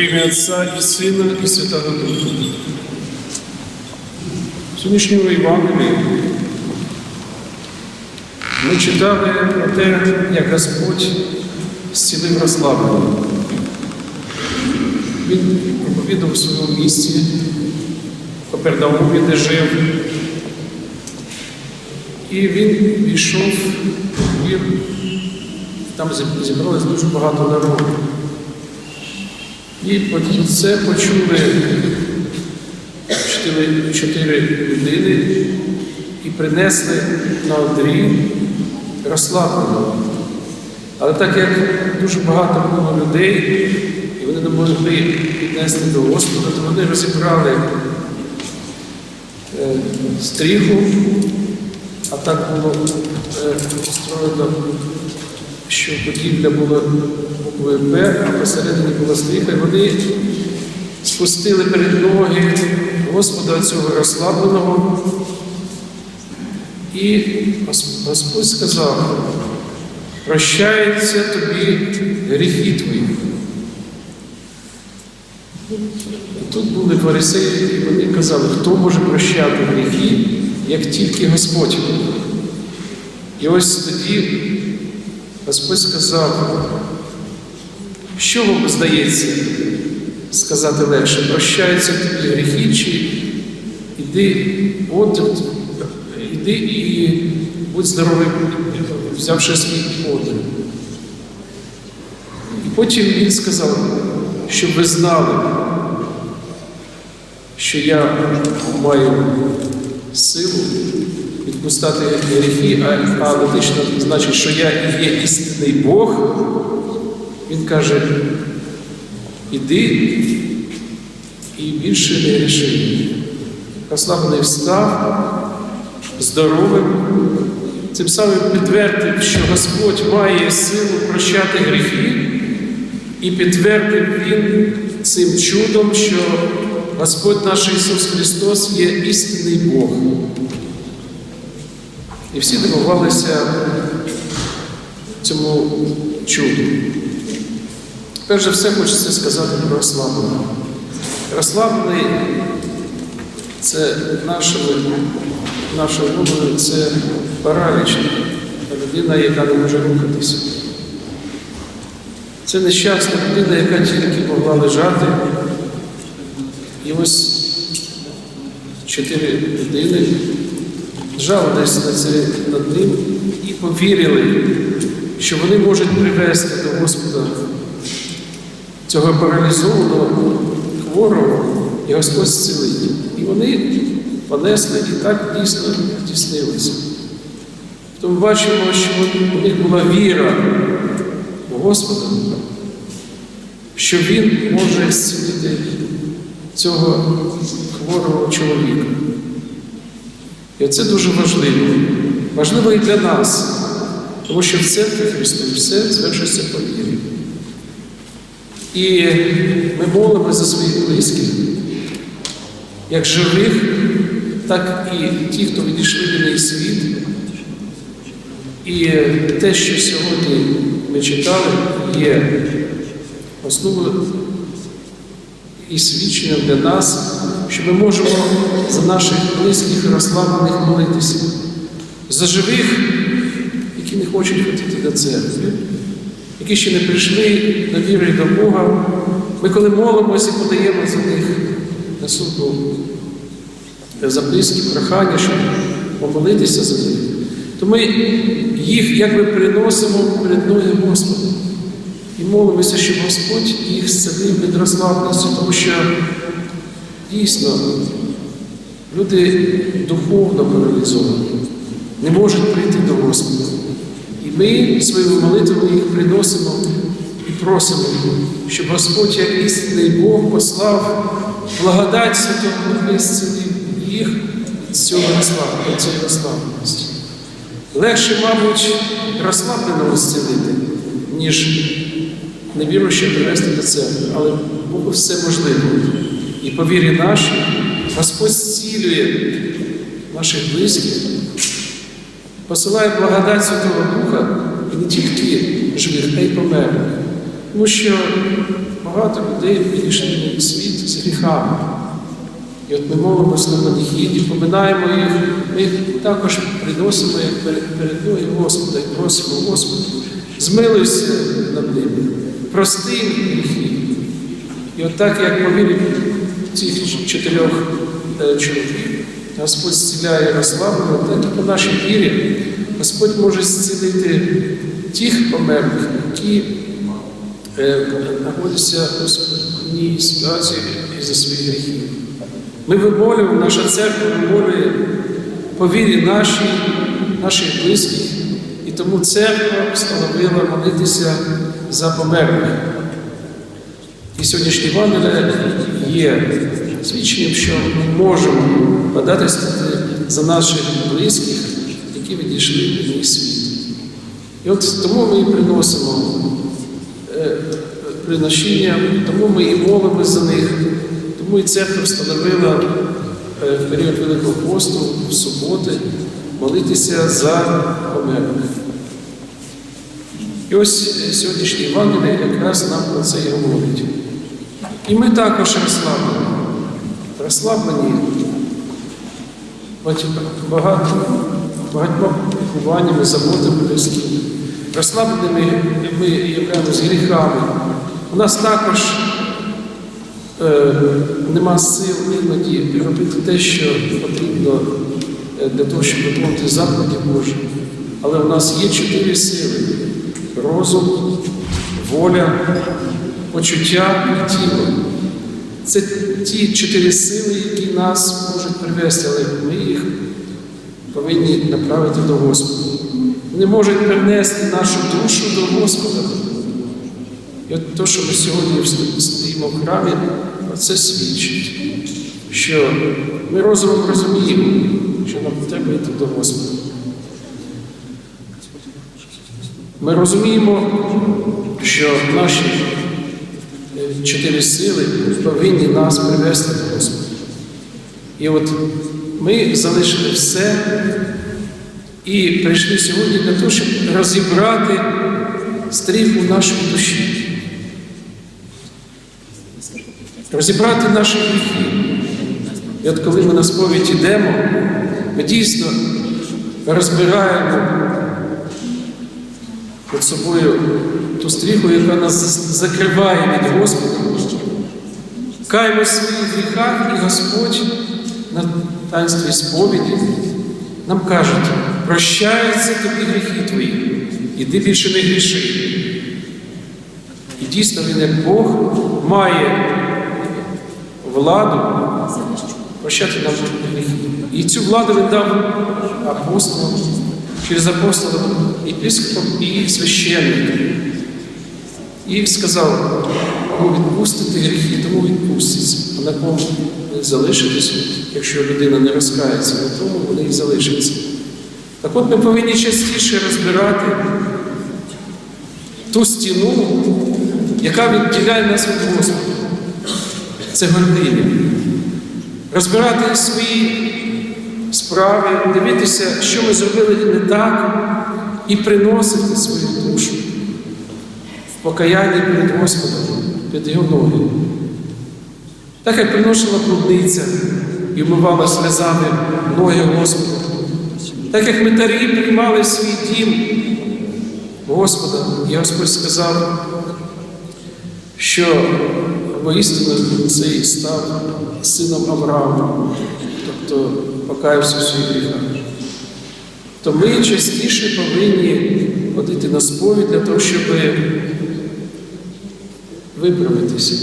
ім'я Отця і Сина, і Святого Духа. В Сьогоднішньому ми читали про те, як Господь зцілив розслабленого. Він проповідав у своєму місці, в Капернаумі, де жив. І він війшов в двір, там зібралось дуже багато народу. І це почули чотири, людини і принесли на одрі розслабленого. Але так як дуже багато було людей, і вони не могли піднести до Господа, то вони розібрали е, стріху, а так було е, устроєно, що будівля була буквою Б, а посередині була стріха, і вони спустили перед ноги Господа цього розслабленого. І Господь сказав, прощаються тобі гріхи твої. Тут були фарисеї, і вони казали, хто може прощати гріхи, як тільки Господь. І ось тоді Господь сказав, що вам здається сказати легше, прощаються тобі гріхи, чи іди, от, іди і будь здоровий, взявши свій подих. І потім він сказав, щоб ви знали, що я маю силу відпускати гріхи, а, а логічно значить, що я є істинний Бог. Він каже, іди і більше не гріши. Розслаблений встав, здоровим, цим самим підтвердив, що Господь має силу прощати гріхи, і підтвердив Він цим чудом, що Господь наш Ісус Христос є істинний Бог. І всі дивувалися цьому чуду. Перш за все, хочеться сказати про розслабленого. Розслаблений це нашою мовою це параліч, людина, яка не може рухатися. Це нещасна людина, яка тільки могла лежати. І ось чотири людини жалились на це над ним і повірили, що вони можуть привести до Господа цього паралізованого хворого, і Господь зцілить. І вони понесли і так дійсно здійснилося. Тому бачимо, що у них була віра в Господа, що Він може зцілити цього хворого чоловіка. І це дуже важливо. Важливо і для нас, тому що в церкві Христові все звершується по вірі. І ми молимо за своїх близьких, як живих, так і ті, хто відійшли в неї світ. І те, що сьогодні ми читали, є основою і свідченням для нас, що ми можемо за наших близьких розслаблених молитися, за живих, які не хочуть ходити до церкви, які ще не прийшли на віру до Бога. Ми, коли молимося, і подаємо за них на суду за близькі прохання, щоб помолитися за них, то ми їх якби приносимо перед ноги Господа. І молимося, щоб Господь їх зцілив від розслабленості, тому що дійсно люди духовно паралізовані, не можуть прийти до Господа. І ми своїми молитвами їх приносимо і просимо, щоб Господь, як істинний Бог, послав благодать Святого Духа і зцілив їх від цього розслабленості. Легше, мабуть, розслабленого зцілити, ніж невіруючи привести до церкви, але Богу все можливо. І по вірі нашій Господь зцілює наших близьких, посилає благодать Святого Духа і не тільки живих, а й померлих. Тому що багато людей в світ з гріхами. І от ми молимося на паніхіді, поминаємо їх, ми їх також приносимо як перед, перед ноги Господа і просимо, Господи, змилуйся над ними, прости гріхи. І от так, як по вірі цих чотирьох е, чоловіків, Господь зціляє розслабленого, так і по нашій вірі Господь може зцілити тих померлих, які е, знаходяться у складній ситуації із-за своїх гріхів. Ми вимолюємо, наша церква вимолює по вірі нашій, наших близьких, і тому церква встановила молитися за померлих. І сьогоднішній Євангелія є свідченням, що ми можемо податися за наших близьких, які відійшли в мій світ. І от тому ми і приносимо е, приношення, тому ми і молимось за них, тому і церква встановила е, в період Великого посту, в суботи, молитися за померлих. І ось сьогоднішнє Євангеліє якраз нам про це і говорить. І ми також розслаблені. Розслаблені багато, багатьма піклуваннями, заботами близькими. Розслабленими ми являємо з гріхами. У нас також е, нема сил іноді робити те, що потрібно е, для того, щоб виконувати заповіді Божі. Але у нас є чотири сили: розум, воля, почуття і тіло. Це ті чотири сили, які нас можуть привести, але ми їх повинні направити до Господа. Вони можуть привнести нашу душу до Господа. І от те, що ми сьогодні стоїмо в храмі, це свідчить, що ми розумом розуміємо, що нам треба йти до Господа. Ми розуміємо, що наші е, чотири сили повинні нас привести до Господа. І от ми залишили все і прийшли сьогодні для того, щоб розібрати стріху нашої душі, розібрати наші гріхи. І от коли ми на сповідь йдемо, ми дійсно розбираємо під собою ту стріху, яка нас закриває від Господа. Каємо в своїх гріхах, і Господь на таїнстві сповіді нам каже, прощаються тобі гріхи твої, іди більше не гріши. І дійсно він, як Бог, має владу прощати нам гріхи. І цю владу він дав апостолам, через апостолів, єпископам і священникам. І сказав, кому відпустити гріхи, тому відпуститься. На кому не залишитися, якщо людина не розкається, на тому вони і залишаться. Так от ми повинні частіше розбирати ту стіну, яка відділяє нас від Господа. Це гординя. Розбирати свої справи, дивитися, що ми зробили не так, і приносити свою душу в покаянні перед Господом, під Його ноги. Так як приносила блудниця і вмивала сльозами ноги Господа, так як митарі приймали свій дім Господа, і Господь сказав, що воістину цей став сином Авраама, тобто покаявся в своїх гріхах. То ми частіше повинні ходити на сповідь для того, щоб виправитися.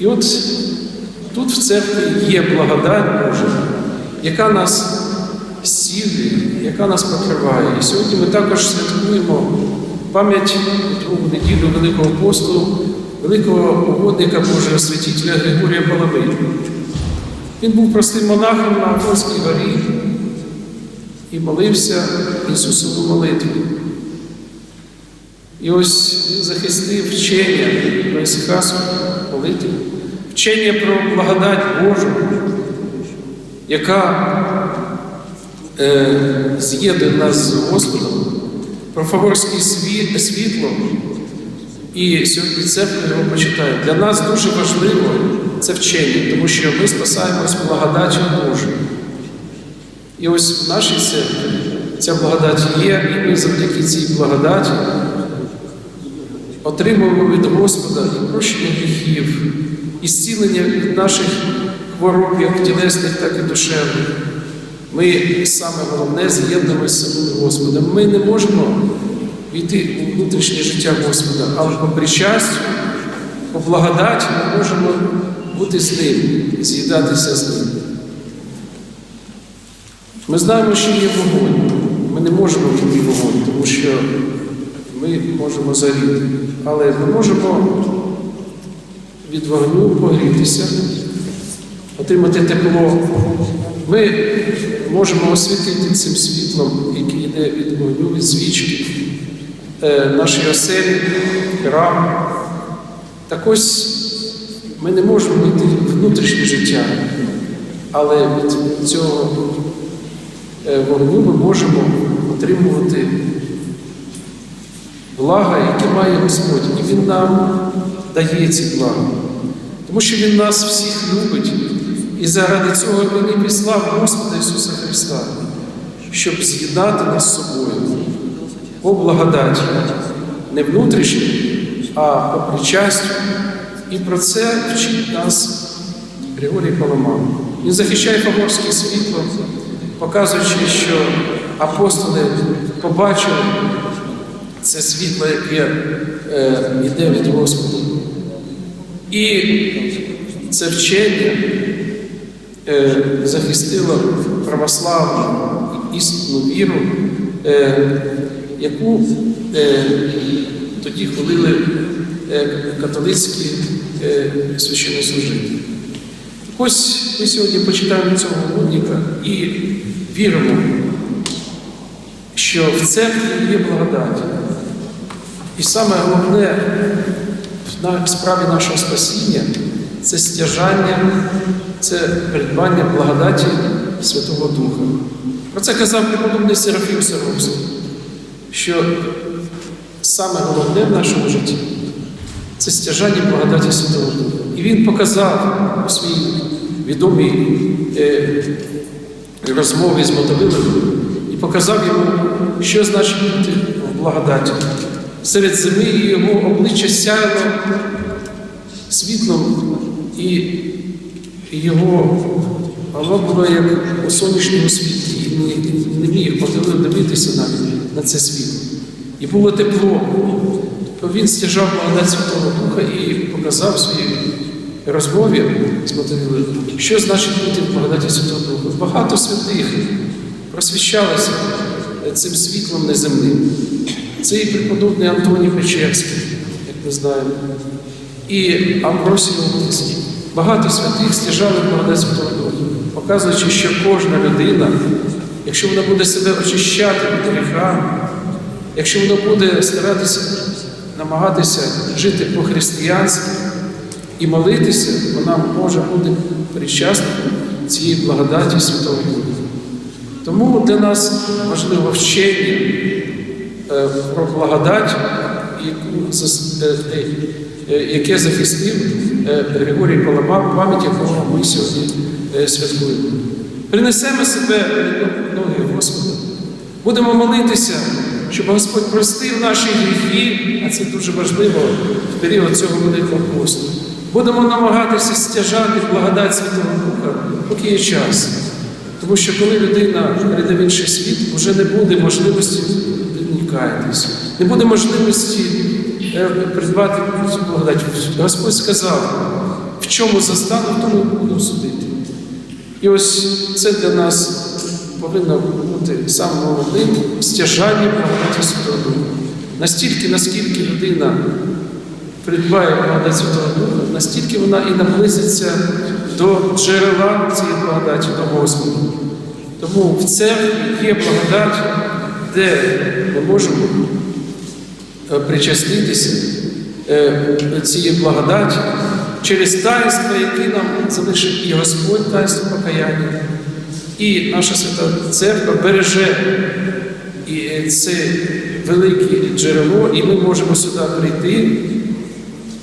І от тут в церкві є благодать Божа, яка нас зцілює, яка нас покриває. І сьогодні ми також святкуємо пам'ять другу неділю Великого посту, великого угодника Божого святителя Григорія Паламида. Він був простим монахом на Афонській горі і молився Ісусову молитву. І ось захистив вчення про ісихасу молитву, вчення про благодать Божу, яка е, нас з Господом, про фаворське світло, І сьогодні церква його почитає. Для нас дуже важливо це вчення, тому що ми спасаємось благодаттю Божою. І ось в нашій церкві ця благодать є, і ми завдяки цій благодаті отримуємо від Господа і прощення гріхів, і зцілення від наших хвороб, як тілесних, так і душевних. Ми саме головне з'єднуємося з Господом. Ми не можемо війти у внутрішнє життя Господа, але по причастю, по благодаті ми можемо бути з ним, з'їдатися з ним. Ми знаємо, що є вогонь. Ми не можемо в вогонь, тому що ми можемо загріти. Але ми можемо від вогню погрітися, отримати тепло. Ми можемо освітити цим світлом, який йде від вогню, від свічки, е, наші оселі, храм. Так ось ми не можемо йти внутрішнє життя, але від цього е, вогню ми можемо отримувати блага, які має Господь, і Він нам дає ці блага. Тому що Він нас всіх любить, і заради цього Він і післав Господа Ісуса Христа, щоб з'єднати нас з собою по благодаті, не внутрішньо, а по причастю. І про це вчить нас Григорій Паламар. Він захищає Фаворське світло, показуючи, що апостоли побачили це світло, яке е, йде від Господа. І це вчення е, захистило православну істинну віру, е, яку е, тоді хвалили е, католицькі е, священнослужителі. Ось ми сьогодні почитаємо цього мудника і віримо, що в церкві є благодать. І саме головне в справі нашого спасіння це стяжання, це придбання благодаті Святого Духа. Про це казав преподобний Серафім Саровський, що саме головне в нашому житті це стяжання благодаті Святого Духа. І він показав у своїй відомій е, розмові з Мотовилом і показав йому, що значить бути в благодаті. Серед зими його обличчя сяяло світлом, і його голова була як у сонячному світлі, і не, міг Мотовил дивитися навіть на це світло. І було тепло. То він стяжав благодать Святого Духа і показав своїй розмові з Мотовилою, що значить бути в благодаті Святого Духа. Багато святих просвіщалися цим світлом неземним. Це і преподобний Антоній Печерський, як ми знаємо, і Амбросій Луцький. Багато святих стяжали благодать Святого Духа, показуючи, що кожна людина, якщо вона буде себе очищати від гріха, якщо вона буде старатися намагатися жити по-християнськи і молитися, вона може бути причасником цієї благодаті Святого Духа. Тому для нас важливо вчення е, про благодать, яку е, е, яке захистив е, Григорій Паламар, пам'ять якого ми сьогодні е, святкуємо. Принесемо себе ноги Господа. Будемо молитися, щоб Господь простив наші гріхи, а це дуже важливо в період цього великого посту. Будемо намагатися стяжати благодать Святого Духа, поки є час. Тому що коли людина прийде в інший світ, вже не буде можливості віднікаєтесь, не буде можливості е, придбати цю благодать. Господь сказав, в чому застану, в тому буду судити. І ось це для нас повинно бути самим головним стяжання благодаті Святого Духа. Настільки, наскільки людина придбає благодать Святого Духа, настільки вона і наблизиться до джерела цієї благодаті, до Господа. Тому в церкві є благодать, де ми можемо причаститися е, цієї благодаті через таїнства, які нам залишив і Господь таїнство покаяння. І наша свята церква береже це велике джерело, і ми можемо сюди прийти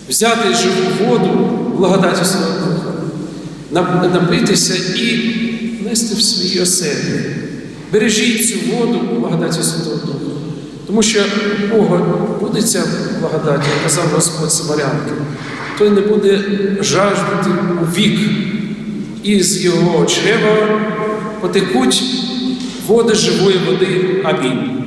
взяти живу воду, благодаті Святого Духа, нап- напитися і нести в свої оселі. Бережіть цю воду благодаті Святого Духа. Тому що у Бога буде ця благодать, як казав Господь Самарянки, той не буде жаждати у вік, із його чрева потекуть води живої води. Амінь.